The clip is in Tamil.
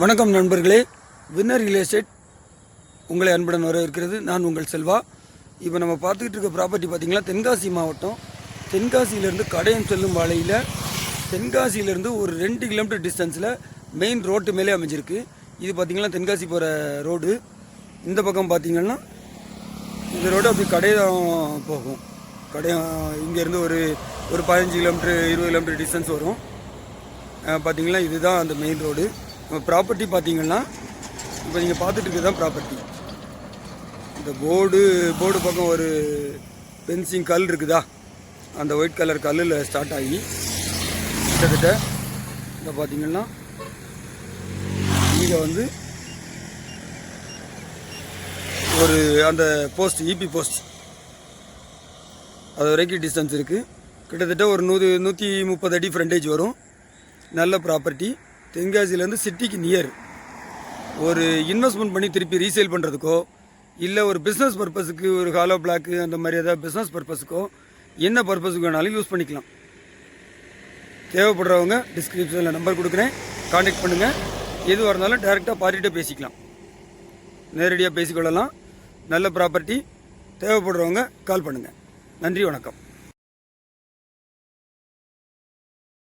வணக்கம் நண்பர்களே. வின்னர் ரியல் எஸ்டேட் உங்களை அன்புடன் வரவேற்கிறது. நான் உங்கள் செல்வா. இப்போ நம்ம பார்த்துக்கிட்டு இருக்க ப்ராப்பர்ட்டி பார்த்தீங்கன்னா தென்காசி மாவட்டம். தென்காசியிலேருந்து கடையம் செல்லும் வாழையில் தென்காசியிலேருந்து ஒரு ரெண்டு கிலோமீட்டர் டிஸ்டன்ஸில் மெயின் ரோட்டு மேலே அமைஞ்சிருக்கு. இது பார்த்திங்கன்னா தென்காசி போகிற ரோடு இந்த பக்கம் பார்த்தீங்கன்னா இந்த ரோடு அப்படி கடையம் போகும். கடையம் இங்கேருந்து ஒரு ஒரு பதினஞ்சு கிலோமீட்டர் இருபது கிலோமீட்டர் டிஸ்டன்ஸ் வரும். அஹ் பார்த்தீங்கன்னா இதுதான் அந்த மெயின் ரோடு ப்ராப்பர்ட்டி பார்த்தீங்கன்னா இப்போ நீங்கள் பார்த்துட்டு தான் ப்ராப்பர்ட்டி இந்த போர்டு போர்டு பக்கம் ஒரு பென்சிங் கல் இருக்குதா? அந்த ஒயிட் கலர் கல்லில் ஸ்டார்ட் ஆகி கிட்டத்தட்ட இதை பார்த்தீங்கன்னா இங்கே வந்து ஒரு அந்த போஸ்ட் இபி போஸ்ட் அது வரைக்கும் டிஸ்டன்ஸ் இருக்குது கிட்டத்தட்ட ஒரு நூறு நூற்றி முப்பது அடி ஃப்ரண்டேஜ் வரும். நல்ல ப்ராப்பர்ட்டி தென்காசியிலேருந்து சிட்டிக்கு நியர் ஒரு இன்வெஸ்ட்மெண்ட் பண்ணி திருப்பி ரீசேல் பண்ணுறதுக்கோ இல்லை ஒரு பிஸ்னஸ் பர்பஸுக்கு ஒரு ஹாலோ பிளாக்கு அந்த மாதிரி ஏதாவது பிஸ்னஸ் பர்பஸுக்கோ என்ன பர்பஸுக்கு வேணாலும் யூஸ் பண்ணிக்கலாம். தேவைப்படுறவங்க டிஸ்கிரிப்ஷனில் நம்பர் கொடுக்குறேன். காண்டாக்ட் பண்ணுங்கள் எதுவாக இருந்தாலும் டேரெக்டாக பார்ட்டிகிட்ட பேசிக்கலாம். நேரடியாக பேசிக்கொள்ளலாம். நல்ல ப்ராப்பர்ட்டி தேவைப்படுறவங்க கால் பண்ணுங்கள் நன்றி வணக்கம்.